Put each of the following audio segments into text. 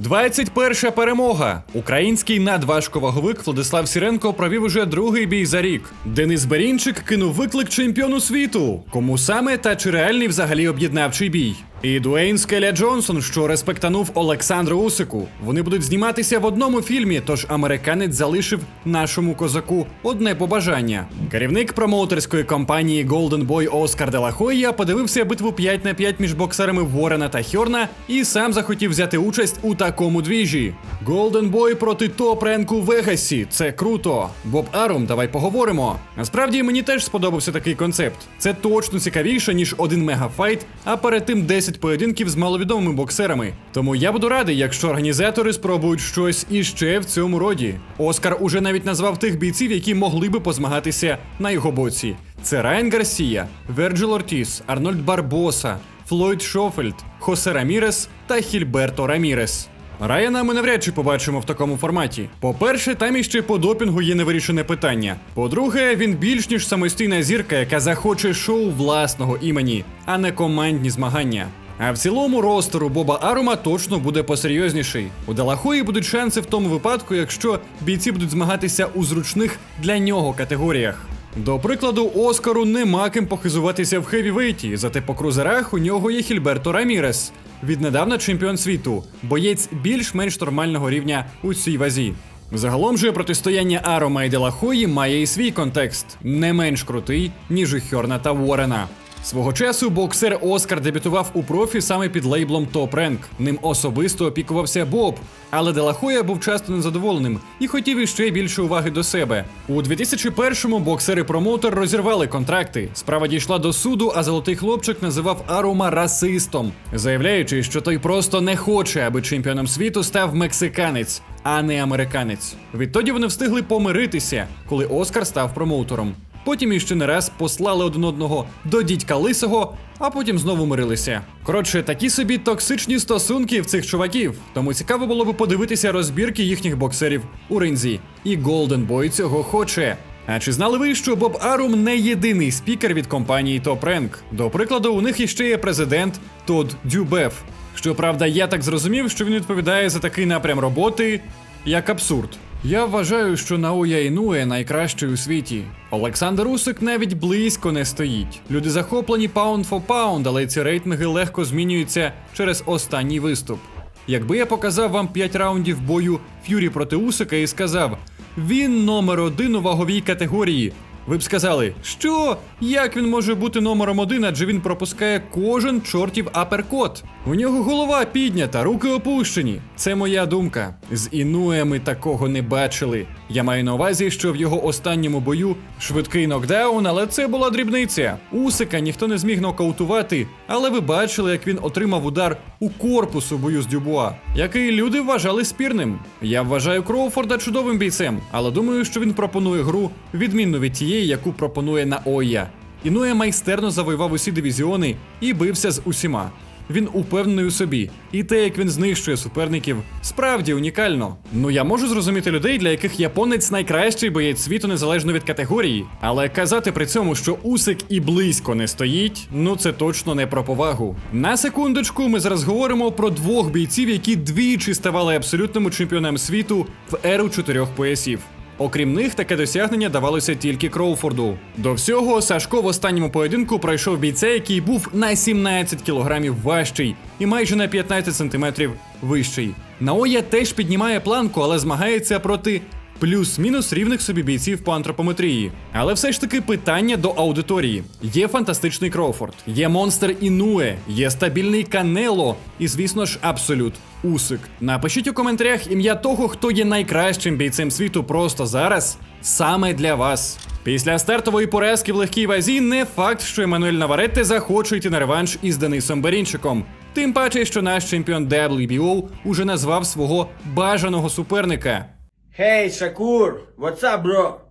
21 перемога. Український надважковаговик Владислав Сіренко провів уже другий бій за рік. Денис Берінчик кинув виклик чемпіону світу. Кому саме та чи реальний взагалі об'єднавчий бій? І Дуейн Скеля Джонсон, що респектанув Олександру Усику. Вони будуть зніматися в одному фільмі, тож американець залишив нашому козаку одне побажання. Керівник промоутерської компанії Golden Boy Оскар Делахоя подивився битву 5 на 5 між боксерами Ворена та Хьорна і сам захотів взяти участь у такому двіжі. Golden Boy проти топ ренку Вегасі. Це круто. Боб Арум, давай поговоримо. Насправді мені теж сподобався такий концепт. Це точно цікавіше, ніж один мегафайт, а перед тим 10 поєдинків з маловідомими боксерами. Тому я буду радий, якщо організатори спробують щось іще в цьому роді. Оскар уже навіть назвав тих бійців, які могли би позмагатися на його боці. Це Райан Гарсія, Верджил Ортіс, Арнольд Барбоса, Флойд Шофельд, Хосе Рамірес та Хільберто Рамірес. Райана ми навряд чи побачимо в такому форматі. По-перше, там іще по допінгу є невирішене питання. По-друге, він більш ніж самостійна зірка, яка захоче шоу власного імені, а не командні змагання. А в цілому ростеру Боба Арума точно буде посерйозніший. У Далахої будуть шанси в тому випадку, якщо бійці будуть змагатися у зручних для нього категоріях. До прикладу, Оскару нема ким похизуватися в хевівейті, зате по крузерах у нього є Хільберто Рамірес, віднедавна чемпіон світу, боєць більш-менш нормального рівня у цій вазі. Загалом же протистояння Арома і Делахої має і свій контекст, не менш крутий, ніж у Хьорна та Уоррена. Свого часу боксер Оскар дебютував у профі саме під лейблом Top Rank. Ним особисто опікувався Боб. Але Делахоя був часто незадоволеним і хотів іще більше уваги до себе. У 2001-му боксер і промоутер розірвали контракти. Справа дійшла до суду, а золотий хлопчик називав Арума расистом, заявляючи, що той просто не хоче, аби чемпіоном світу став мексиканець, а не американець. Відтоді вони встигли помиритися, коли Оскар став промоутером. Потім іще не раз послали один одного до дідька лисого, а потім знову мирилися. Коротше, такі собі токсичні стосунки в цих чуваків. Тому цікаво було би подивитися розбірки їхніх боксерів у ринзі. І Golden Boy цього хоче. А чи знали ви, що Боб Арум не єдиний спікер від компанії Top Rank? До прикладу, у них іще є президент Тодд Дюбеф. Щоправда, я так зрозумів, що він відповідає за такий напрям роботи, як абсурд. Я вважаю, що Наоя Інуе найкращий у світі. Олександр Усик навіть близько не стоїть. Люди захоплені паунд фо паунд, але ці рейтинги легко змінюються через останній виступ. Якби я показав вам 5 раундів бою Ф'юрі проти Усика і сказав: він номер один у ваговій категорії. Ви б сказали, що? Як він може бути номером один, адже він пропускає кожен чортів аперкот? У нього голова піднята, руки опущені. Це моя думка. З Інуе ми такого не бачили. Я маю на увазі, що в його останньому бою швидкий нокдаун, але це була дрібниця. Усика ніхто не зміг нокаутувати, але ви бачили, як він отримав удар у корпус у бою з Дюбуа, який люди вважали спірним. Я вважаю Кроуфорда чудовим бійцем, але думаю, що він пропонує гру відмінну від тієї, яку пропонує Наоя. Інуя майстерно завоював усі дивізіони і бився з усіма. Він упевнений у собі, і те, як він знищує суперників, справді унікально. Ну я можу зрозуміти людей, для яких японець найкращий боєць світу незалежно від категорії. Але казати при цьому, що Усик і близько не стоїть, ну це точно не про повагу. На секундочку, ми зараз говоримо про двох бійців, які двічі ставали абсолютними чемпіонами світу в еру чотирьох поясів. Окрім них, таке досягнення давалося тільки Кроуфорду. До всього, Сашко в останньому поєдинку пройшов бійця, який був на 17 кілограмів важчий і майже на 15 сантиметрів вищий. Наоя теж піднімає планку, але змагається проти плюс-мінус рівних собі бійців по антропометрії. Але все ж таки питання до аудиторії: є фантастичний Кроуфорд, є монстр Інуе, є стабільний Канело, і, звісно ж, абсолют Усик. Напишіть у коментарях ім'я того, хто є найкращим бійцем світу просто зараз, саме для вас. Після стартової поразки в легкій вазі не факт, що Еммануель Наваретте захоче йти на реванш із Денисом Берінчиком. Тим паче, що наш чемпіон WBO уже назвав свого бажаного суперника. Hey Shakur, what's up, bro?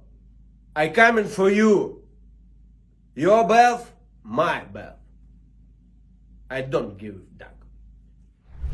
I coming for you. Your belt, my belt. I don't give damn.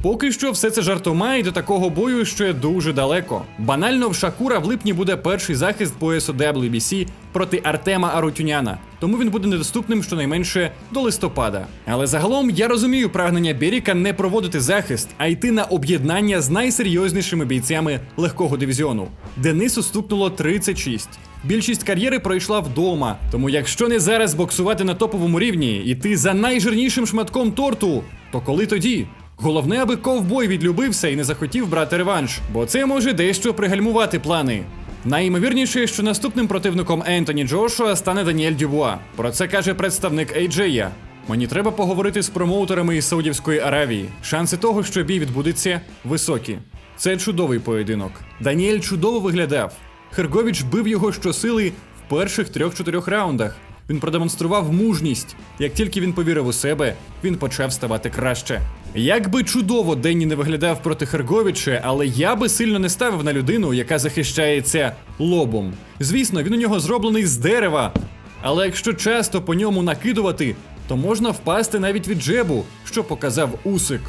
Поки що все це жартома і до такого бою ще дуже далеко. Банально в Шакура в липні буде перший захист поясу WBC проти Артема Арутюняна, тому він буде недоступним щонайменше до листопада. Але загалом я розумію прагнення Беріка не проводити захист, а йти на об'єднання з найсерйознішими бійцями легкого дивізіону. Денису стукнуло 36. Більшість кар'єри пройшла вдома, тому якщо не зараз боксувати на топовому рівні, іти за найжирнішим шматком торту, то коли тоді? Головне, аби ковбой відлюбився і не захотів брати реванш, бо це може дещо пригальмувати плани. Найімовірніше, що наступним противником Ентоні Джошуа стане Даніель Дюбуа. Про це каже представник AJ. Мені треба поговорити з промоутерами із Саудівської Аравії. Шанси того, що бій відбудеться, високі. Це чудовий поєдинок. Даніель чудово виглядав. Херговіч бив його щосили в перших трьох-чотирьох раундах. Він продемонстрував мужність. Як тільки він повірив у себе, він почав ставати краще. Як би чудово Денні не виглядав проти Херговіча, але я би сильно не ставив на людину, яка захищається лобом. Звісно, він у нього зроблений з дерева. Але якщо часто по ньому накидувати, то можна впасти навіть від джебу, що показав Усик.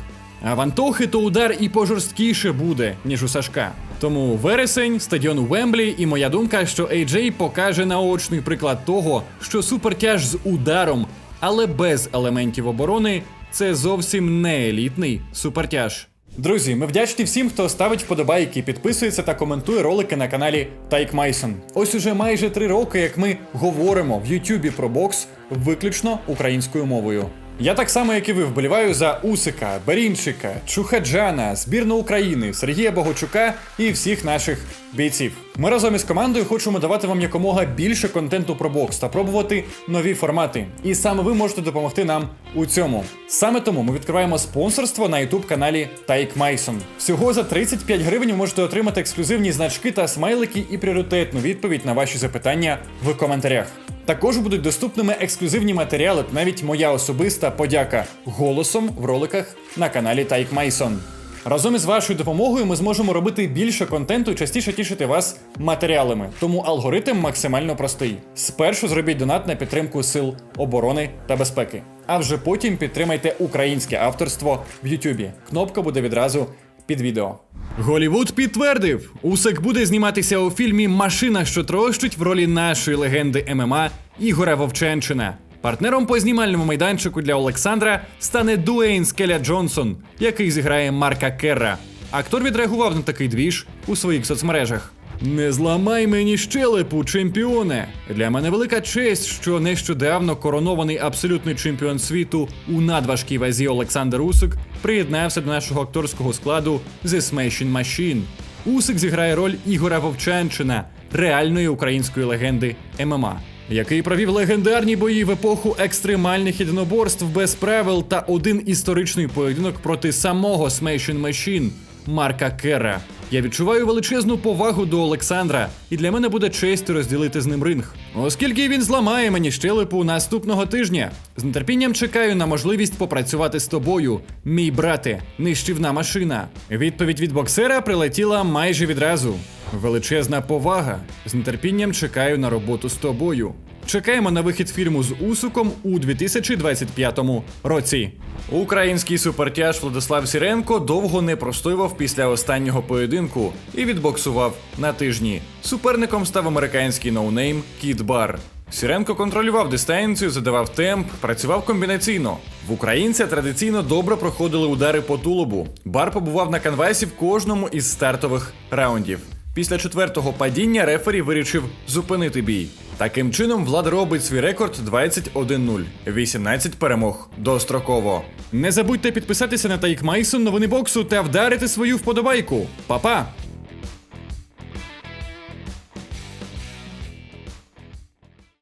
А в Антохи то удар і пожорсткіше буде, ніж у Сашка. Тому вересень, стадіон Вемблі, і моя думка, що AJ покаже наочний приклад того, що супертяж з ударом, але без елементів оборони, це зовсім не елітний супертяж. Друзі, ми вдячні всім, хто ставить вподобайки, підписується та коментує ролики на каналі Тайк Майсон. Ось уже майже три роки, як ми говоримо в Ютубі про бокс виключно українською мовою. Я так само, як і ви, вболіваю за Усика, Берінчика, Чухаджана, збірну України, Сергія Богочука і всіх наших бійців. Ми разом із командою хочемо давати вам якомога більше контенту про бокс та пробувати нові формати. І саме ви можете допомогти нам у цьому. Саме тому ми відкриваємо спонсорство на youtube каналі Тайк Майсон. Всього за 35 гривень ви можете отримати ексклюзивні значки та смайлики і пріоритетну відповідь на ваші запитання в коментарях. Також будуть доступними ексклюзивні матеріали навіть моя особиста подяка голосом в роликах на каналі Тайк Майсон. Разом із вашою допомогою ми зможемо робити більше контенту і частіше тішити вас матеріалами. Тому алгоритм максимально простий. Спершу зробіть донат на підтримку сил оборони та безпеки, а вже потім підтримайте українське авторство в Ютубі. Кнопка буде відразу під відео. Голівуд підтвердив, Усик буде зніматися у фільмі Машина, що трощить в ролі нашої легенди ММА Ігоря Вовченчина. Партнером по знімальному майданчику для Олександра стане Дуейн Скеля Джонсон, який зіграє Марка Керра. Актор відреагував на такий двіж у своїх соцмережах. Не зламай мені щелепу, чемпіоне! Для мене велика честь, що нещодавно коронований абсолютний чемпіон світу у надважкій вазі Олександр Усик приєднався до нашого акторського складу The Smashing Machine. Усик зіграє роль Ігора Вовчанчина, реальної української легенди ММА, який провів легендарні бої в епоху екстремальних єдиноборств без правил та один історичний поєдинок проти самого Smashing Machine Марка Кера. Я відчуваю величезну повагу до Олександра, і для мене буде честь розділити з ним ринг. Оскільки він зламає мені щелепу наступного тижня. З нетерпінням чекаю на можливість попрацювати з тобою, мій брате, нищівна машина. Відповідь від боксера прилетіла майже відразу. Величезна повага. З нетерпінням чекаю на роботу з тобою. Чекаємо на вихід фільму з Усуком у 2025 році. Український супертяж Владислав Сіренко довго не простоював після останнього поєдинку і відбоксував на тижні. Суперником став американський ноунейм Кіт Бар. Сіренко контролював дистанцію, задавав темп, працював комбінаційно. В українця традиційно добре проходили удари по тулубу. Бар побував на канвасі в кожному із стартових раундів. Після четвертого падіння рефері вирішив зупинити бій. Таким чином, Влад робить свій рекорд 21-0. 18 перемог достроково. Не забудьте підписатися на Тайк Майсон новини боксу та вдарити свою вподобайку. Па-па!